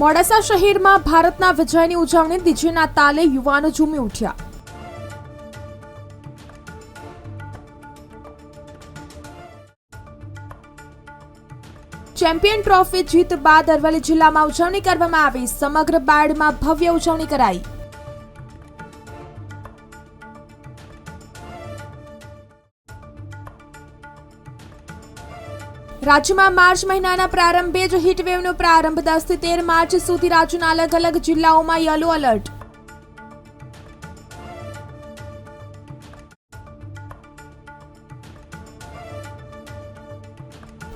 મોડાસા શહેરમાં ભારતના વિજયની ઉજવણી ડીજેના તાલે યુવાનો ઝૂમી ઉઠ્યા. ચેમ્પિયન ટ્રોફી જીત બાદ અરવલ્લી જિલ્લામાં ઉજવણી કરવામાં આવી. સમગ્ર બાળમાં ભવ્ય ઉજવણી કરાઈ. રાજ્યમાં માર્ચ મહિનાના પ્રારંભે જ હીટવેવનો પ્રારંભ દસથી તેર માર્ચ સુધી રાજ્યના અલગ અલગ જિલ્લાઓમાં યલો એલર્ટ.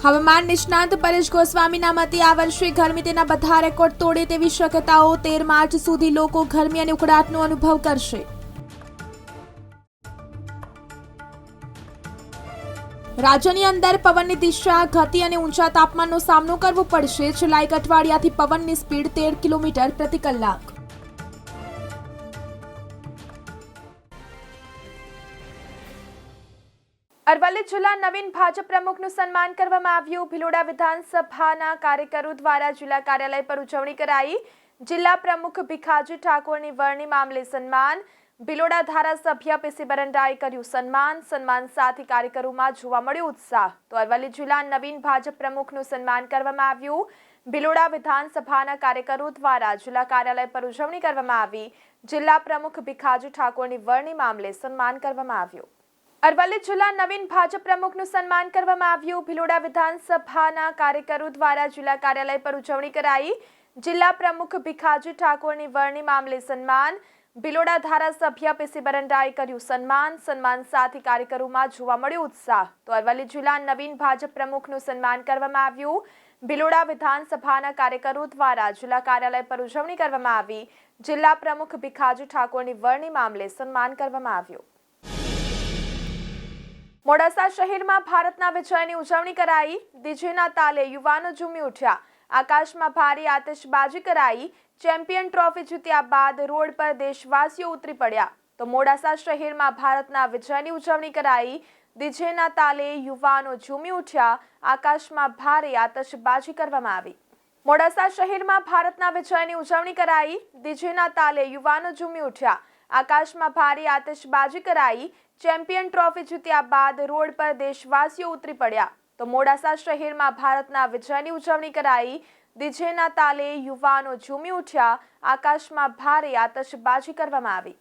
હવામાન નિષ્ણાંત પરેશ ગોસ્વામીના મતે આ વર્ષે ગરમી તેના બધા રેકોર્ડ તોડે તેવી શક્યતાઓ તેર માર્ચ સુધી લોકો ગરમી અને ઉકળાટનો અનુભવ કરશે. રાજ્યની અંદર પવનની દિશા ગતિ અને ઊંચા તાપમાનનો સામનો કરવો પડશે. છેલ્લા એક અઠવાડિયાથી પવનની સ્પીડ તેર કિલોમીટર પ્રતિ કલાક. અરવલ્લી જિલ્લા નવીન ભાજપ પ્રમુખનું સન્માન કરવામાં આવ્યું. ભિલોડા વિધાનસભાના કાર્યકરો દ્વારા જિલ્લા કાર્યાલય પર ઉજવણી કરાઈ. જિલ્લા પ્રમુખ ભીખાજી ઠાકોરની વરણી મામલે સન્માન ભિલોડા ધારાસભ્ય પીસી બરંડાએ કર્યું સન્માન. સન્માન સાથે કાર્યકરોમાં જોવા મળ્યો ઉત્સાહ. તો અરવલ્લી જિલ્લા નવીન ભાજપ પ્રમુખનું સન્માન કરવામાં આવ્યું. ભિલોડા વિધાનસભાના કાર્યકરો દ્વારા જિલ્લા કાર્યાલય પર ઉજવણી કરવામાં આવી. જિલ્લા પ્રમુખ ભીખાજી ઠાકોરની વરણી મામલે સન્માન કરવામાં આવ્યું. અરવલ્લી જિલ્લા નવીન ભાજપ પ્રમુખનું સન્માન કરવામાં આવ્યું. ભિલોડા વિધાનસભાના કાર્યકરો દ્વારા જિલ્લા કાર્યાલય પર ઉજવણી કરાઈ. જિલ્લા પ્રમુખ ભીખાજી ઠાકોરની વરણી મામલે સન્માન. ભિલોડા ધારાસભ્ય પીસી બરંડાએ કર્યું સન્માન. સન્માન સાથે કાર્યકરોમાં જોવા મળ્યો ઉત્સાહ. તો અરવલ્લી જિલ્લા નવીન ભાજપ પ્રમુખનું સન્માન કરવામાં આવ્યું. ભિલોડા વિધાનસભાના કાર્યકરો દ્વારા જિલ્લા કાર્યાલય પર ઉજવણી કરવામાં આવી. જિલ્લા પ્રમુખ ભીખાજી ઠાકોરની વરણી મામલે સન્માન કરવામાં આવ્યું. મોડાસા શહેરમાં ભારતના વિજયની ઉજવણી કરાઈ. ડીજેના તાલે યુવાનો ઝૂમી ઉઠ્યા. આકાશમાં ભારે આતશબાજી કરાઈ. ચેમ્પિયન ટ્રોફી જીત્યા બાદ રોડ પર દેશવાસીઓ ઉતરી પડ્યા. તો મોડાસા શહેરમાં ભારતના વિજયની ઉજવણી કરાઈ. ડીજેના તાલે યુવાનો ઝૂમી ઉઠ્યા. આકાશમાં ભારે આતશબાજી કરવામાં આવી. મોડાસા શહેરમાં ભારતના વિજયની ઉજવણી કરાઈ. ડીજેના તાલે યુવાનો ઝૂમી ઉઠ્યા. આકાશમાં ભારે આતશબાજી કરાઈ. ચેમ્પિયન ટ્રોફી જીત્યા બાદ રોડ પર દેશવાસીઓ ઉતરી પડ્યા. તો મોડાસા શહેરમાં ભારતના વિજયની ઉજવણી કરાઈ. ડીજેના તાલે યુવાનો ઝૂમી ઉઠ્યા. આકાશમાં ભારે આતશબાજી કરવામાં આવી.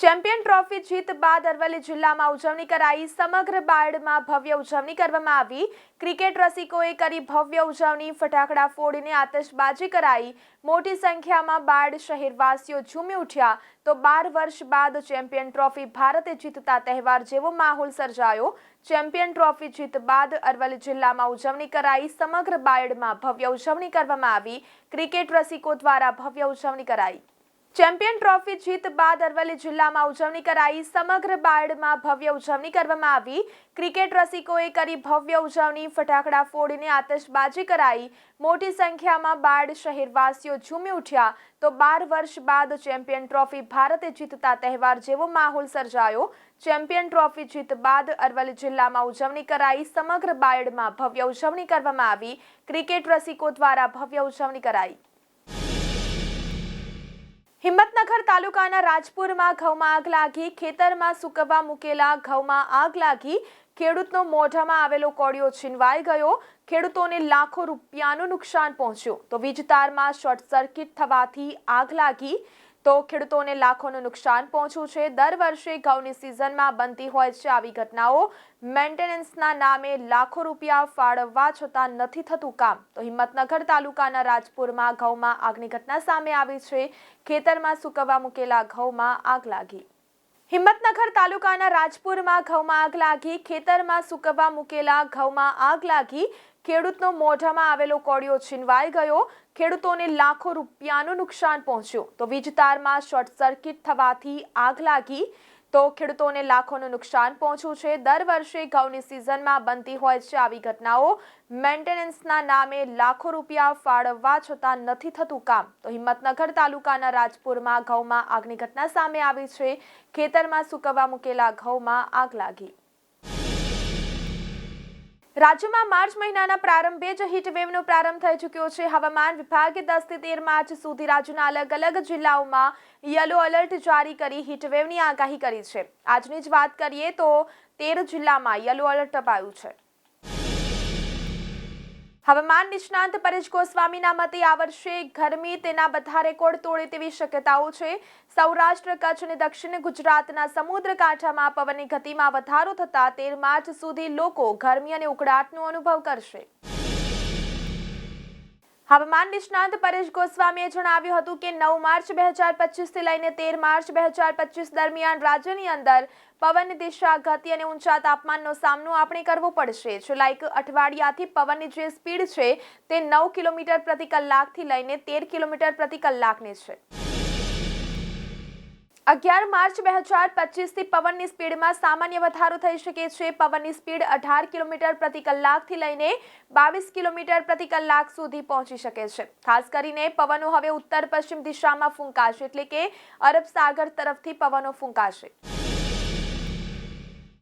ચેમ્પિયન ટ્રોફી જીત બાદ અરવલ્લી જિલ્લામાં ઉજવણી કરાઈ. સમગ્ર બાયડમાં ભવ્ય ઉજવણી કરવામાં આવી. ક્રિકેટ રસિકોએ કરી ભવ્ય ઉજવણી. ફટાકડા ફોડીને આતશબાજી કરાઈ. મોટી સંખ્યામાં બાયડ શહેરવાસીઓ ઝૂમી ઉઠ્યા. તો બાર વર્ષ બાદ ચેમ્પિયન ટ્રોફી ભારતે જીતતા તહેવાર જેવો માહોલ સર્જાયો. ચેમ્પિયન ટ્રોફી જીત બાદ અરવલ્લી જિલ્લામાં ઉજવણી કરાઈ. સમગ્ર બાયડમાં ભવ્ય ઉજવણી કરવામાં આવી. ક્રિકેટ રસિકો દ્વારા ભવ્ય ઉજવણી કરાઈ. ચેમ્પિયન ટ્રોફી જીત બાદ અરવલ્લી જિલ્લામાં ઉજવણી કરાઈ. સમગ્ર બાયડમાં ભવ્ય ઉજવણી કરવામાં આવી. ક્રિકેટ રસિકોએ કરી ભવ્ય ઉજવણી. ફટાકડા ફોડીને આતશબાજી કરાઈ. મોટી સંખ્યામાં બાયડ શહેરવાસીઓ ઝૂમી ઉઠ્યા. તો બાર વર્ષ બાદ ચેમ્પિયન ટ્રોફી ભારતે જીતતા તહેવાર જેવો માહોલ સર્જાયો. ચેમ્પિયન ટ્રોફી જીત બાદ અરવલ્લી જિલ્લામાં ઉજવણી કરાઈ. સમગ્ર બાયડમાં ભવ્ય ઉજવણી કરવામાં આવી. ક્રિકેટ રસિકો દ્વારા ભવ્ય ઉજવણી કરાઈ. હિંમતનગર તાલુકાના રાજપુરમાં ઘઉંમાં આગ લાગી. ખેતરમાં સૂકવવા મૂકેલા ઘઉંમાં આગ લાગી. ખેડૂતનો મોઢામાં આવેલો કોળિયો છીનવાઈ ગયો. ખેડૂતોને લાખો રૂપિયાનું નુકસાન પહોંચ્યું. તો વીજતારમાં શોર્ટ સર્કિટ થવાથી આગ લાગી. તો ખેડૂતોને લાખોનું નુકસાન પહોંચ્યું છે. દર વર્ષે ઘઉંની સિઝનમાં બનતી હોય છે આવી ઘટનાઓ. મેન્ટેનન્સના નામે લાખો રૂપિયા ફાળવવા છતાં નથી થતું કામ. તો હિંમતનગર તાલુકાના રાજપુરમાં ઘઉંમાં આગની ઘટના સામે આવી છે. ખેતરમાં સૂકવવા મૂકેલા ઘઉંમાં આગ લાગી. હિંમતનગર તાલુકાના રાજપુરમાં ઘઉંમાં આગ લાગી. ખેતરમાં સૂકવવા મૂકેલા ઘઉંમાં આગ લાગી. ખેડૂતનો મોઢામાં આવેલો કોળિયો છીનવાઈ ગયો. ખેડૂતોને લાખો રૂપિયાનું નુકસાન પહોંચ્યું. તો વીજ તારમાં શોર્ટ સર્કિટ થવાથી આગ લાગી. તો ખેડૂતોને લાખોનું નુકસાન પહોંચ્યું છે. દર વર્ષે ઘઉંની સિઝનમાં બનતી હોય છે આવી ઘટનાઓ. મેન્ટેનન્સના નામે લાખો રૂપિયા ફાળવવા છતાં નથી થતું કામ. તો હિંમતનગર તાલુકાના રાજપુરમાં ઘઉંમાં આગની ઘટના સામે આવી છે. ખેતરમાં સૂકવવા મૂકેલા ઘઉંમાં આગ લાગી. રાજ્યમાં માર્ચ મહિનાના પ્રારંભે જ હીટવેવનો પ્રારંભ થઈ ચૂક્યો છે. હવામાન વિભાગે દસથી તેર માર્ચ સુધી રાજ્યના અલગ અલગ જિલ્લાઓમાં યલો એલર્ટ જારી કરી હીટવેવની આગાહી કરી છે. આજની જ વાત કરીએ તો તેર જિલ્લામાં યલો એલર્ટ અપાયું છે. હવામાન નિષ્ણાંત પરેશ ગોસ્વામીના મતે આ વર્ષે ગરમી તેના બધા રેકોર્ડ તોડે તેવી શક્યતાઓ છે. સૌરાષ્ટ્ર, કચ્છ અને દક્ષિણ ગુજરાતના સમુદ્ર કાંઠામાં પવનની ગતિમાં વધારો થતા તેર માર્ચ સુધી લોકો ગરમી અને ઉકળાટનો અનુભવ કરશે. હવામાન નિષ્ણાંત પરેશ ગોસ્વામીએ જણાવ્યું હતું કે નવ માર્ચ બે હજાર પચીસથી લઈને તેર માર્ચ બે હજાર પચીસ દરમિયાન રાજ્યની અંદર પવનની દિશા ગતિ અને ઊંચા તાપમાનનો સામનો આપણે કરવો પડશે. છેલ્લા એક અઠવાડિયાથી પવનની જે સ્પીડ છે તે નવ કિલોમીટર પ્રતિ કલાકથી લઈને તેર કિલોમીટર પ્રતિ કલાકની છે. અગિયાર માર્ચ બે હજાર પચીસથી પવનની સ્પીડમાં સામાન્ય વધારો થઈ શકે છે. પવનની સ્પીડ અઢાર કિલોમીટર પ્રતિ કલાકથી લઈને બાવીસ કિલોમીટર પ્રતિ કલાક સુધી પહોંચી શકે છે. ખાસ કરીને પવનો હવે ઉત્તર પશ્ચિમ દિશામાં ફૂંકાશે, એટલે કે અરબ સાગર તરફથી પવનો ફૂંકાશે.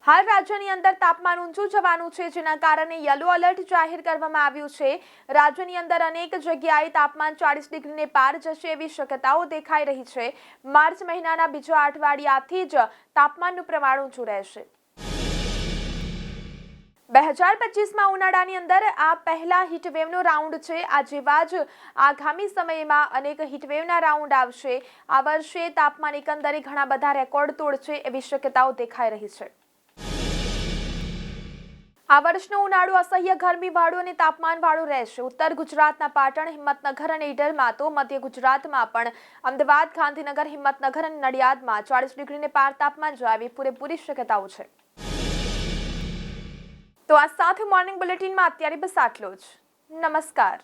હાલ રાજ્યની અંદર તાપમાન ઊંચું જવાનું છે, જેના કારણે યલો એલર્ટ જાહેર કરવામાં આવ્યું છે. રાજ્યની અંદર અનેક જગ્યાએ તાપમાન ચાળીસ ડિગ્રીને પાર જશે એવી શક્યતાઓ દેખાઈ રહી છે. માર્ચ મહિનાના બીજા અઠવાડિયાથી જ તાપમાનનું પ્રમાણ ઊંચું રહેશે. બે હજાર પચીસમાં ઉનાળાની અંદર આ પહેલા હીટવેવનો રાઉન્ડ છે. આ જેવા જ આગામી સમયમાં અનેક હીટવેવના રાઉન્ડ આવશે. આ વર્ષે તાપમાન એકંદરે ઘણા બધા રેકોર્ડ તોડશે એવી શક્યતાઓ દેખાઈ રહી છે. આ વર્ષનો ઉનાળો અસહ્ય ગરમી વાળું અને તાપમાન વાળું રહેશે. ઉત્તર ગુજરાતના પાટણ, હિંમતનગર અને ઈડરમાં તો મધ્ય ગુજરાતમાં પણ અમદાવાદ, ગાંધીનગર, હિંમતનગર અને નડિયાદમાં ચાળીસ ડિગ્રીને પાર તાપમાન જાય એવી પૂરેપૂરી શક્યતાઓ છે. તો આ સાથે મોર્નિંગ બુલેટિનમાં અત્યારે બસ આટલો જ. નમસ્કાર.